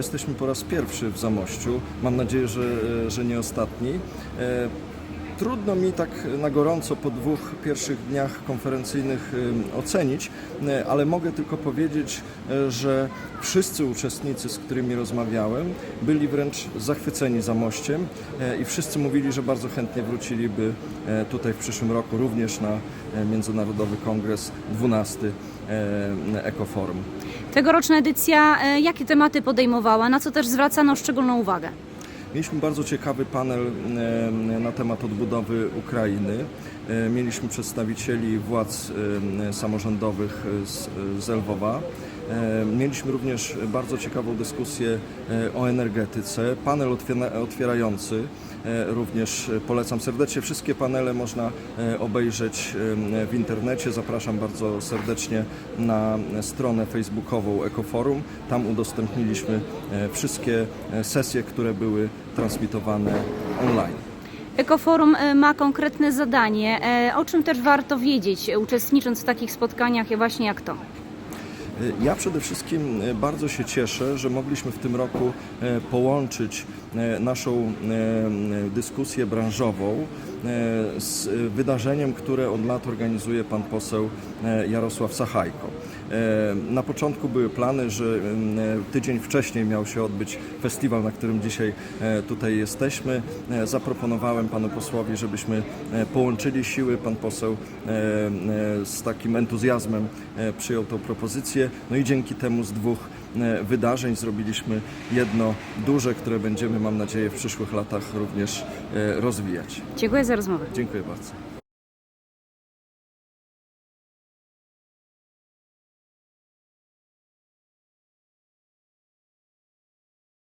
Jesteśmy po raz pierwszy w Zamościu. Mam nadzieję, że, że nie ostatni. E, Trudno mi tak na gorąco po dwóch pierwszych dniach konferencyjnych e, ocenić, e, ale mogę tylko powiedzieć, e, że wszyscy uczestnicy, z którymi rozmawiałem, byli wręcz zachwyceni Zamościem e, i wszyscy mówili, że bardzo chętnie wróciliby e, tutaj w przyszłym roku również na e, Międzynarodowy Kongres 12 e, Ekoforum. Tegoroczna edycja e, jakie tematy podejmowała, na co też zwracano szczególną uwagę? Mieliśmy bardzo ciekawy panel e, na temat odbudowy Ukrainy. E, Mieliśmy przedstawicieli władz e, samorządowych z, z Lwowa. E, Mieliśmy również bardzo ciekawą dyskusję e, o energetyce. Panel otwiera- otwierający e, również polecam serdecznie. Wszystkie panele można obejrzeć w internecie. Zapraszam bardzo serdecznie na stronę facebookową Ekoforum. Tam udostępniliśmy wszystkie sesje, które były transmitowane online. Ekoforum ma konkretne zadanie, o czym też warto wiedzieć, uczestnicząc w takich spotkaniach właśnie jak to. Ja przede wszystkim e, bardzo się cieszę, że mogliśmy w tym roku e, połączyć naszą dyskusję branżową z wydarzeniem, które od lat organizuje pan poseł Jarosław Sachajko. Na początku były plany, że tydzień wcześniej miał się odbyć festiwal, na którym dzisiaj tutaj jesteśmy. Zaproponowałem panu posłowi, żebyśmy połączyli siły. Pan poseł z takim entuzjazmem przyjął tą propozycję. No i dzięki temu z dwóch e, wydarzeń zrobiliśmy jedno duże, które będziemy, mam nadzieję, w przyszłych latach również e, rozwijać. Dziękuję za rozmowę. Dziękuję bardzo.